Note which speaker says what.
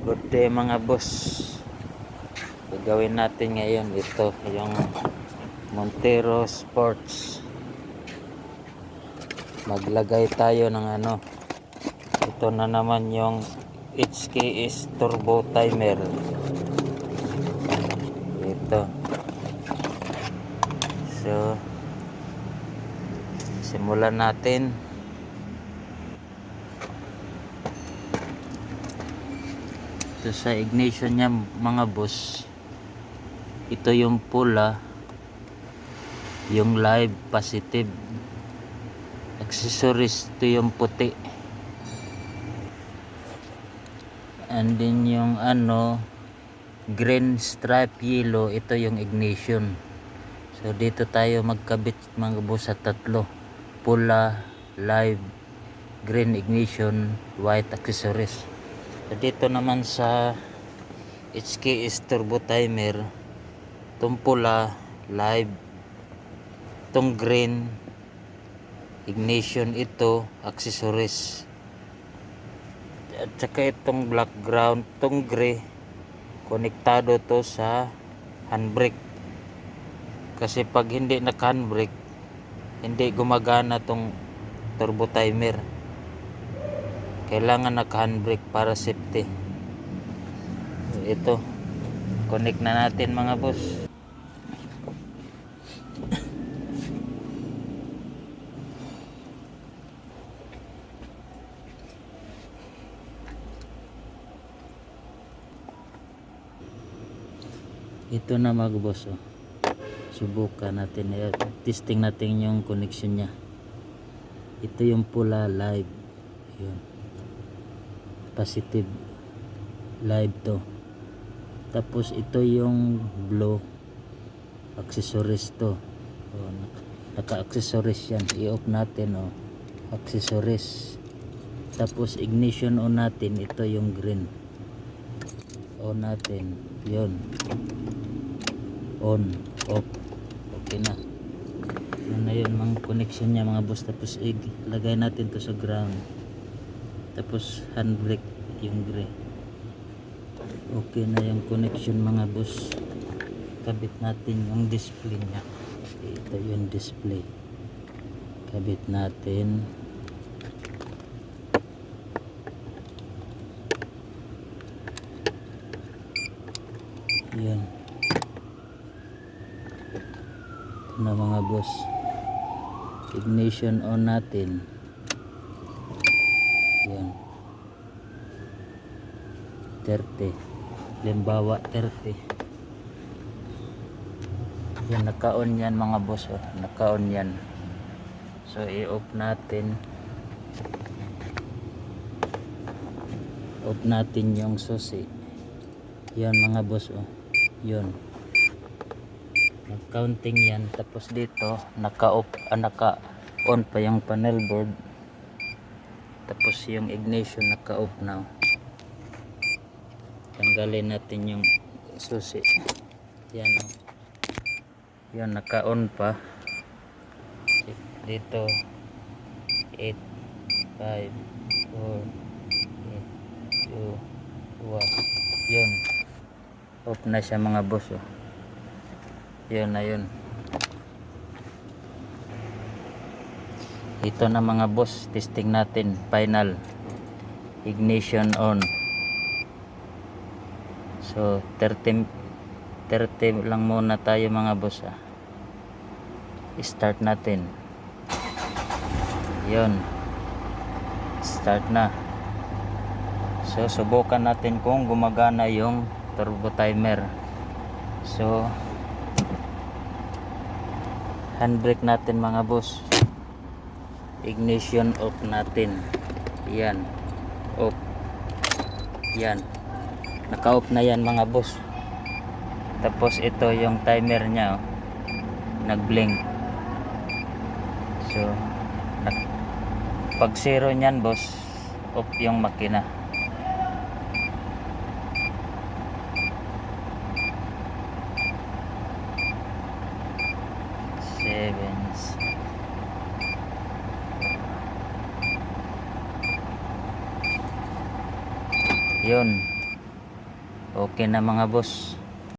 Speaker 1: Good day mga boss. Gagawin natin ngayon ito, yung Montero Sports. Maglagay tayo ng ano. Ito na naman yung HKS Turbo Timer. Ito. So, simulan natin. Ito sa ignition niya mga boss. Ito yung pula yung live positive. Accessories ito yung puti. And then yung ano green stripe yellow ito yung ignition. So dito tayo magkabit mga boss sa tatlo. Pula live green ignition white accessories. So, dito naman sa HKS Turbo Timer, itong pula, live, itong green, ignition ito, accessories. At saka itong black ground, itong gray, konektado to sa handbrake. Kasi pag hindi naka handbrake, hindi gumagana tong turbo timer kailangan naka handbrake para safety. Ito connect na natin mga boss. Ito na mga boss oh. subukan natin. Eh, testing natin yung connection nya ito yung pula live. Yun positive live to. Tapos ito yung blue accessories to. Oh, naka accessories yan. I-off natin oh accessories. Tapos ignition on natin ito yung green. On natin yun. On off. Okay na. Yun na yun mga connection niya mga boss. Tapos ilagay natin to sa ground tapos handbrake yung gray. Okay na yung connection mga boss. Kabit natin yung display nya ito yung display. Kabit natin. Yan. Ito na mga boss. Ignition on natin yan 30 limbawa 30 yan naka-on yan mga boss oh. naka-on yan. So i-off natin. Off natin yung susi. Yan mga boss oh. yun. Nag-counting yan. Tapos dito naka-off ah, naka-on pa yung panel board. Tapos yung ignition naka-off now tanggalin natin yung susi. Yan o yan naka-on pa. Dito 8 5 4 3 2 1 yun. Off na siya mga boss oh. yun na yun. Ito na mga boss. Testing natin. Final. Ignition on so 30 30 lang muna tayo mga boss ah. start natin. Yun. Start na. So subukan natin kung gumagana yung turbo timer. So handbrake natin mga boss. Ignition off natin. Yan. Off. Yan naka off na yan mga boss. Tapos ito yung timer nya oh. nag blink so pag zero nyan boss off yung makina. Sevens yun Okay na mga boss.